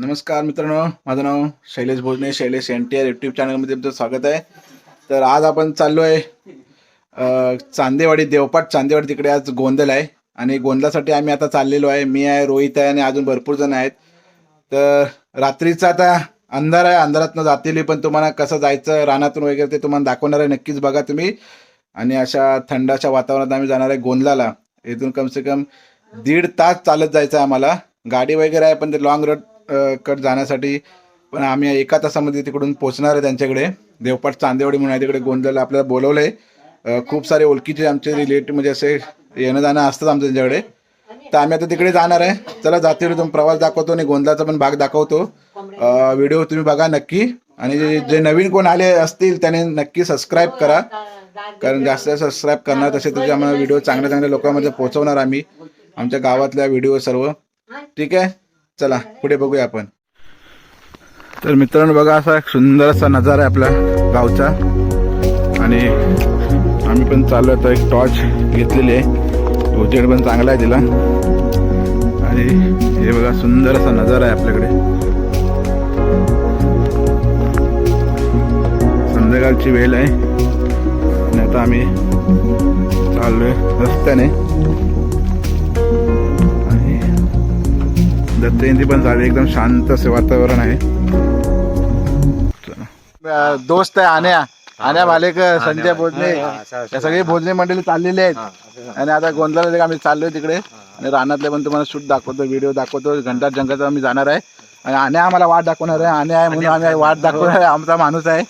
नमस्कार मित्रांनो माझं नाव Shailesh Bhojane Shailesh N T R YouTube चॅनलमध्ये तुमचं स्वागत आहे. तर आज आपण चाललो आहे चांदेवाडी देवपाट. चांदेवाडी तिकडे आज गोंधळ आहे आणि गोंधळासाठी आम्ही आता चाललेलो आहे. मी आहे रोहित आहे आणि अजून भरपूर जण आहेत. तर रात्रीचा आता अंधार आहे. अंधारातनं जातील पण तुम्हाला कसं जायचं रानातून वगैरे ते तुम्हाला दाखवणार आहे. नक्कीच बघा तुम्ही. आणि अशा थंडाच्या वातावरणात आम्ही जाणार आहे गोंधळाला इथून कमसे कम दीड तास चालत जायचं आहे आम्हाला. गाडी वगैरे आहे पण ते लॉंग रोड कट जाण्यासाठी. पण आम्ही एका तासामध्ये तिकडून पोहोचणार आहे त्यांच्याकडे. देवपाट चांदेवाडी म्हणून आहे तिकडे गोंधळला आपल्याला बोलवलं आहे खूप सारे ओळखीचे आमचे रिलेटिव्ह म्हणजे असे येणं जाणं असतात आमचं त्यांच्याकडे. तर आम्ही आता तिकडे जाणार आहे. चला जातीवर तुम्ही प्रवास दाखवतो आणि गोंधळाचा पण भाग दाखवतो. व्हिडिओ तुम्ही बघा नक्की. आणि जे- जे नवीन कोण आले असतील त्याने नक्की सबस्क्राईब करा. कारण जास्त सबस्क्राईब करणार तसे तुझे आम्हाला व्हिडिओ चांगल्या चांगल्या लोकांमध्ये पोहोचवणार आम्ही. आमच्या गावातल्या व्हिडिओ सर्व. ठीक आहे? चला पुढे बघूया आपण. तर मित्रांनो बघा असा एक सुंदर असा नजारा आहे आपला गावचा. आणि आम्ही पण चाललो तर एक टॉर्च घेतलेली आहे. उजेड पण चांगला आहे तिला. आणि हे बघा सुंदर असा नजारा आहे आपल्याकडे. संध्याकाळची वेळ आहे. आणि आता आम्ही चाललोय रस्त्याने. दत्त जयंती पण झाली एकदम शांत असं वातावरण आहे. दोस्त आहे आण्या आण्या मालेक संजय भोजने या सगळे भोजने मंडळी चाललेले आहेत. आणि आता गोंधळाला आम्ही चाललोय तिकडे आणि रानातले पण तुम्हाला शूट दाखवतो व्हिडिओ दाखवतो. घंटा जंगलात आम्ही जाणार आहे. आणि आण्या आम्हाला वाट दाखवणार आहे. आण्या आहे म्हणून आम्ही वाट दाखवणार आहे. आमचा माणूस आहे.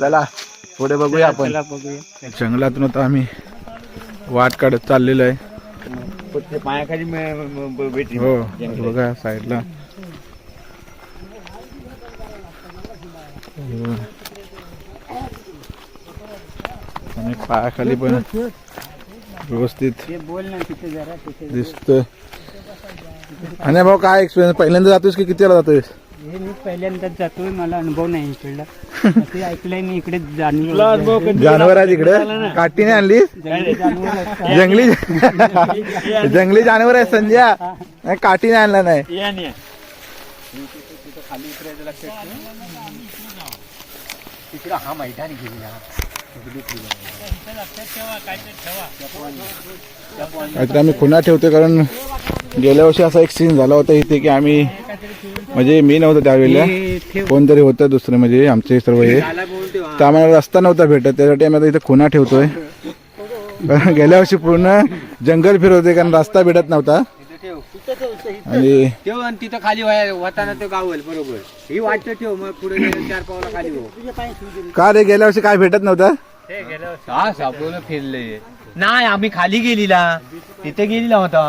चला पुढे बघूया आपण. जंगलातून आता आम्ही वाट काढत चाललेलो आहे. पायाखाली भेटली. हो बघा साईडला. आणि पायाखाली पण व्यवस्थित दिसतोय. आणि भाऊ काय एक्सपिरियन्स पहिल्यांदा जातोयस की किती वेळा जातोयस? हे मी पहिल्यांदाच जातोय मला अनुभव नाही इकडला. ते ऐकलंय मी इकडे जानवर तिकडे काठीने आणली? जंगली. जंगली जंगली जानवर आहे संजय नाही, काठीने आणला नाही. तिकडं हा मैदान गेला काहीतरी आम्ही खुना ठेवतोय कारण गेल्या वर्षी असा एक सीन झाला होता इथे की आम्ही म्हणजे मी नव्हतो त्यावेळेला. कोणतरी होतं दुसरं म्हणजे आमचे सर्व हे. तर आम्हाला रस्ता नव्हता भेटत त्यासाठी आम्ही आता इथे खुना ठेवतोय. कारण गेल्या वर्षी पूर्ण जंगल फिरवते कारण रस्ता भेटत नव्हता. आणि तिथं खाली होताना तो गावल बरोबर. ही वाटत ठेव मग पुढे चार पावला खाली हो. का रे गेल्या वर्षी काय भेटत नव्हतं? हा सापडून फिरले. नाही आम्ही खाली गेलीला. तिथे गेलेला होता.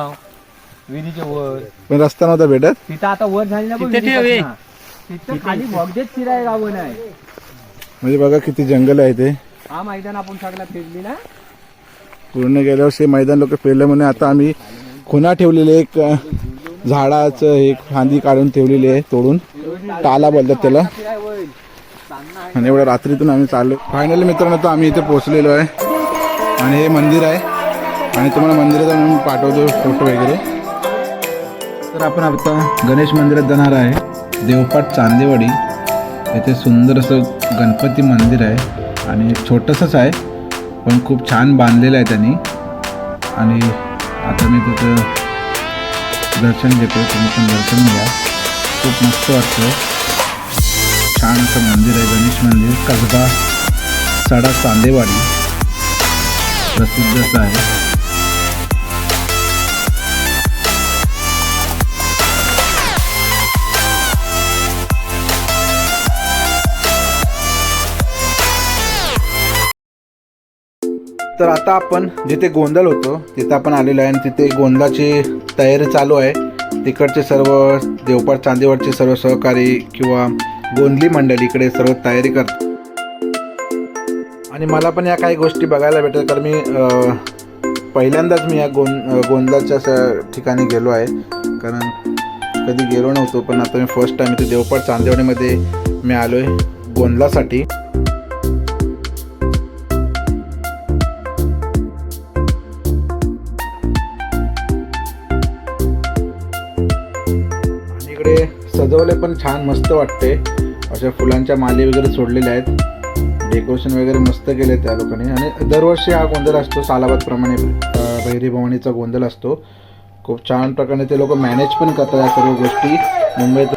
विहिरीच्या वर. पण रस्ता नव्हता भेटत. तिथं आता वर झालेला बघ विहिरीपासनं. तिथं खाली बॉगदेत फिराय गावं नाही म्हणजे बघा किती जंगल आहे ते. हा मैदान आपण सगळा फिरली ना पूर्ण गेल्या वर्षी मैदान लोक फिरले म्हणून आता आम्ही खुना ठेवलेले एक अ, झाडाचं एक फांदी काढून ठेवलेली आहे तोडून. टाला बोलतात त्याला. फिराय होईल. आणि एवढ्या रात्रीतून आम्ही चाललो. फायनली मित्रांनो तर आम्ही इथे पोहोचलेलो आहे. आणि हे मंदिर आहे. आणि तुम्हाला मंदिराचा म्हणून पाठवतो फोटो वगैरे. तर आपण आता गणेश मंदिरात जाणार आहे. देवपाट चांदेवाडी. येथे सुंदर असं गणपती मंदिर आहे. आणि छोटंसंच आहे पण खूप छान बांधलेलं आहे त्यांनी. आणि आता मी त्याचं दर्शन घेतो तुम्ही पण दर्शन घ्या. खूप मस्त वाटतं छान असं मंदिर आहे गणेश मंदिर कसबा सडा चांदेवाडी प्रसिद्ध असं आहे. तर आता आपण जिथे गोंधळ होतो तिथं आपण आलेलो आहे आणि तिथे गोंधळाची तयारी चालू आहे. तिकडचे सर्व देवपाड चांदेवडचे सर्व सहकारी किंवा गोंधली मंडळी इकडे सर्व तयारी करतो आणि मला पण या काही गोष्टी बघायला भेटतात कारण मी पहिल्यांदाच मी या गों गोंधळाच्या स- ठिकाणी गेलो आहे. कारण कधी गेलो नव्हतो पण आता मी फर्स्ट टाइम इथे देवपाड चांदेवाडीमध्ये मी आलो आहे गोंधलासाठी सजवले पण छान मस्त वाटते. अशा फुलांच्या माली वगैरे सोडलेल्या आहेत. डेकोरेशन वगैरे मस्त केले त्या लोकांनी. आणि दरवर्षी हा गोंधळ असतो सालाबादप्रमाणे बहिरी भवानीचा गोंधळ असतो. खूप छान प्रकारे ते लोक मॅनेज पण करतात या सर्व गोष्टी. मुंबईत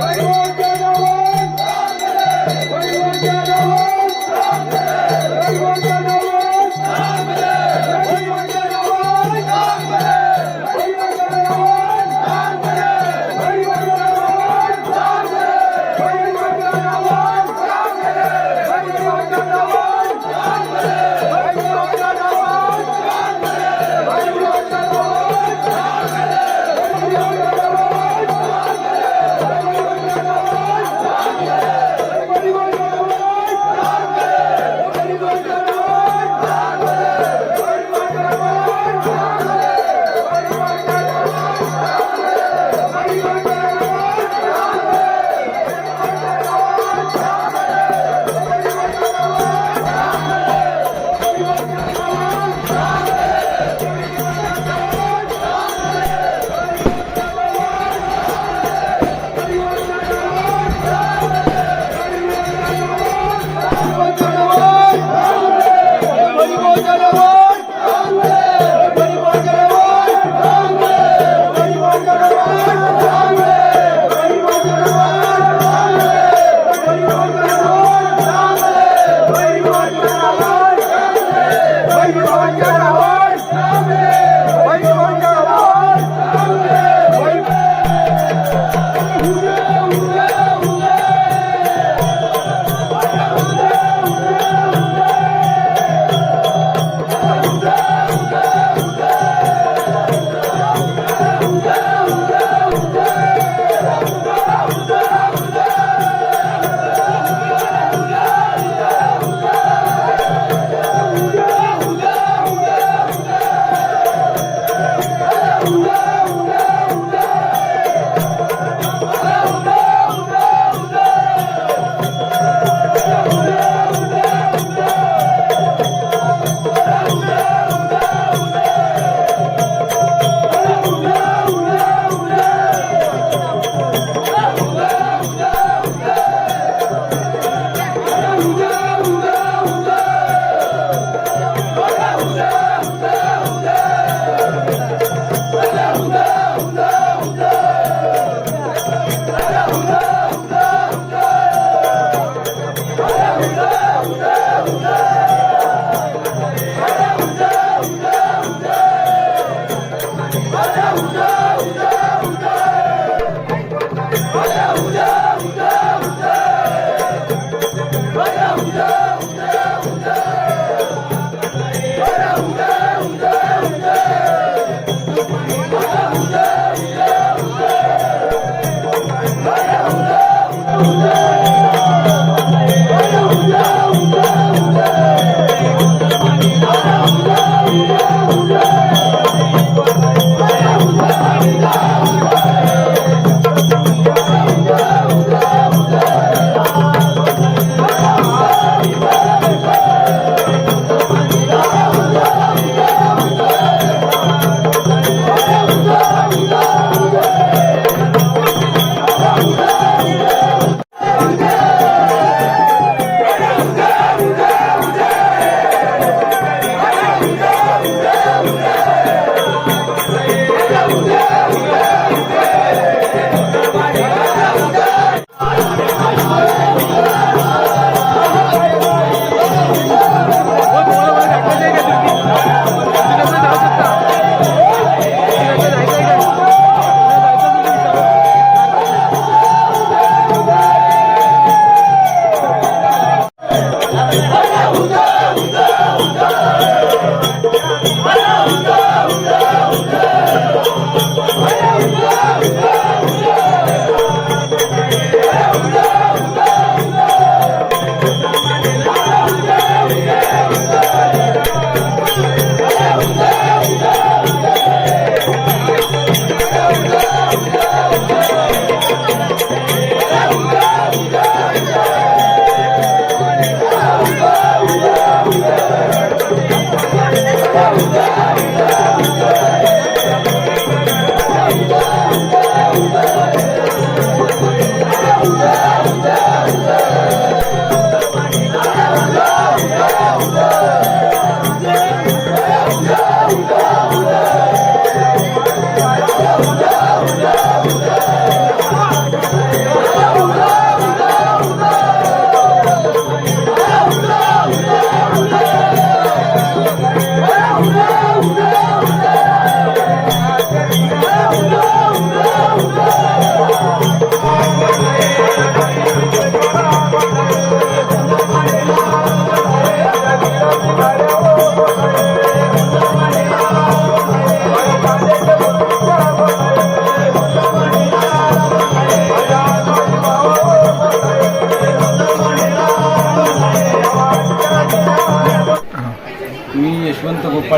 Bye,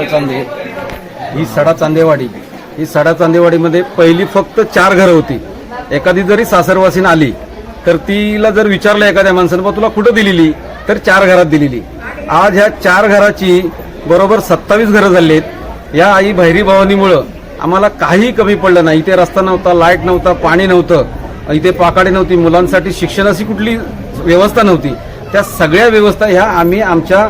चांदे. ही सडा चांदेवाडी. ही सडा चांदेवाडीमध्ये पहिली फक्त चार घरं होती. एखादी जरी सासरवासीन आली तर तिला जर विचारलं एखाद्या माणसानं बा तुला कुठं दिलेली? तर चार घरात दिलेली. आज ह्या चार घराची बरोबर सत्तावीस घरं झाली आहेत या आई भैरी भवानीमुळं आम्हाला काही कमी पडलं नाही. इथे रस्ता नव्हता लाइट नव्हता पाणी नव्हतं. इथे पाकाडी नव्हती. मुलांसाठी शिक्षणाची कुठली व्यवस्था नव्हती. त्या सगळ्या व्यवस्था ह्या आम्ही आमच्या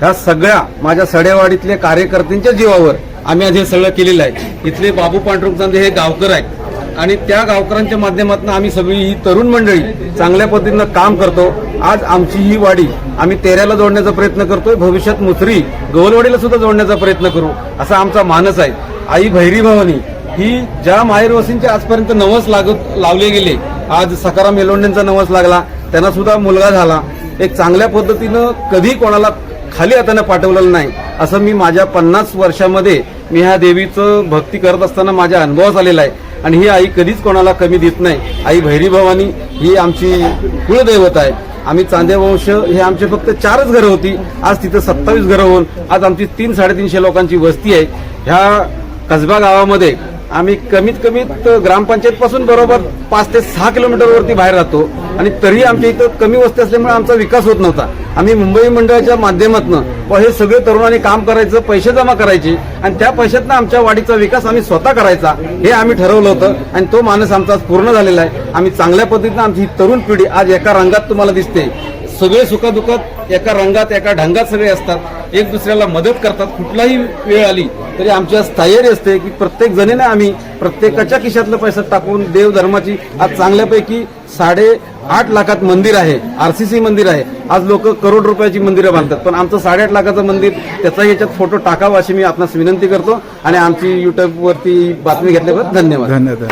ह्या सगळ्या माझ्या सड्यावाडीतल्या कार्यकर्त्यांच्या जीवावर आम्ही आज हे सगळं केलेलं आहे. इथले बाबू पांडुरंग चांदे हे गावकर आहेत. आणि त्या गावकरांच्या माध्यमातून आम्ही सगळी ही तरुण मंडळी चांगल्या पद्धतीनं काम करतो. आज आमची ही वाडी आम्ही तेऱ्याला जोडण्याचा प्रयत्न करतोय. भविष्यात मुसरी गवलवाडीला सुद्धा जोडण्याचा प्रयत्न करू. असा आमचा मानस आहे. आई भैरी भवानी ही ज्या माहेरवसींचे आजपर्यंत नवस लागत लावले गेले आज सकाराम येलोंडेंचा नवस लागला त्यांना सुद्धा मुलगा झाला. एक चांगल्या पद्धतीनं कधी कोणाला खाली हाताने पाठवलेलं नाही. असं मी माझ्या पन्नास वर्षामध्ये मी ह्या देवीचं भक्ती करत असताना माझ्या अनुभवास आलेला आहे. आणि ही आई कधीच कोणाला कमी देत नाही. आई भैरी भवानी ही आमची कुळदैवत आहे. आम्ही चांदेवंश हे आमचे फक्त चारच घरं होती. आज तिथं सत्तावीस घरं होऊन आज आमची तीन साडेतीनशे लोकांची वस्ती आहे. ह्या कसबा गावामध्ये आम्ही कमीत कमीत ग्रामपंचायतपासून बरोबर पाच ते सहा किलोमीटरवरती बाहेर राहतो. आणि तरी आमच्या इथं कमी वस्ती असल्यामुळे आमचा विकास होत नव्हता. आम्ही मुंबई मंडळाच्या माध्यमातून हे सगळे तरुणांनी काम करायचं पैसे जमा करायचे आणि त्या पैशातनं आमच्या वाडीचा विकास आम्ही स्वतः करायचा हे आम्ही ठरवलं होतं आणि तो मानस आमचा आज पूर्ण झालेला आहे. आम्ही चांगल्या पद्धतीनं आमची तरुण पिढी आज एका रंगात तुम्हाला दिसते. सगळे सुखदुःखात एका रंगात एका ढंगात सगळे असतात. एक दुसऱ्याला मदत करतात. कुठलाही वेळ आली तरी आमच्या स्थायरी असते की प्रत्येक जणीने आम्ही प्रत्येकाच्या खिशातलं पैसा टाकून देव धर्माची आज चांगल्यापैकी साडे आठ लाखात मंदिर आहे. आरसीसी मंदिर आहे. आज लोक करोड रुपयाची मंदिरं बांधतात. पण आमचं साडेआठ लाखाचं मंदिर त्याचा याच्यात फोटो टाकावा अशी मी आपणास विनंती करतो आणि आमची युट्यूब वरती बातमी घेतल्याबद्दल धन्यवाद. धन्यवाद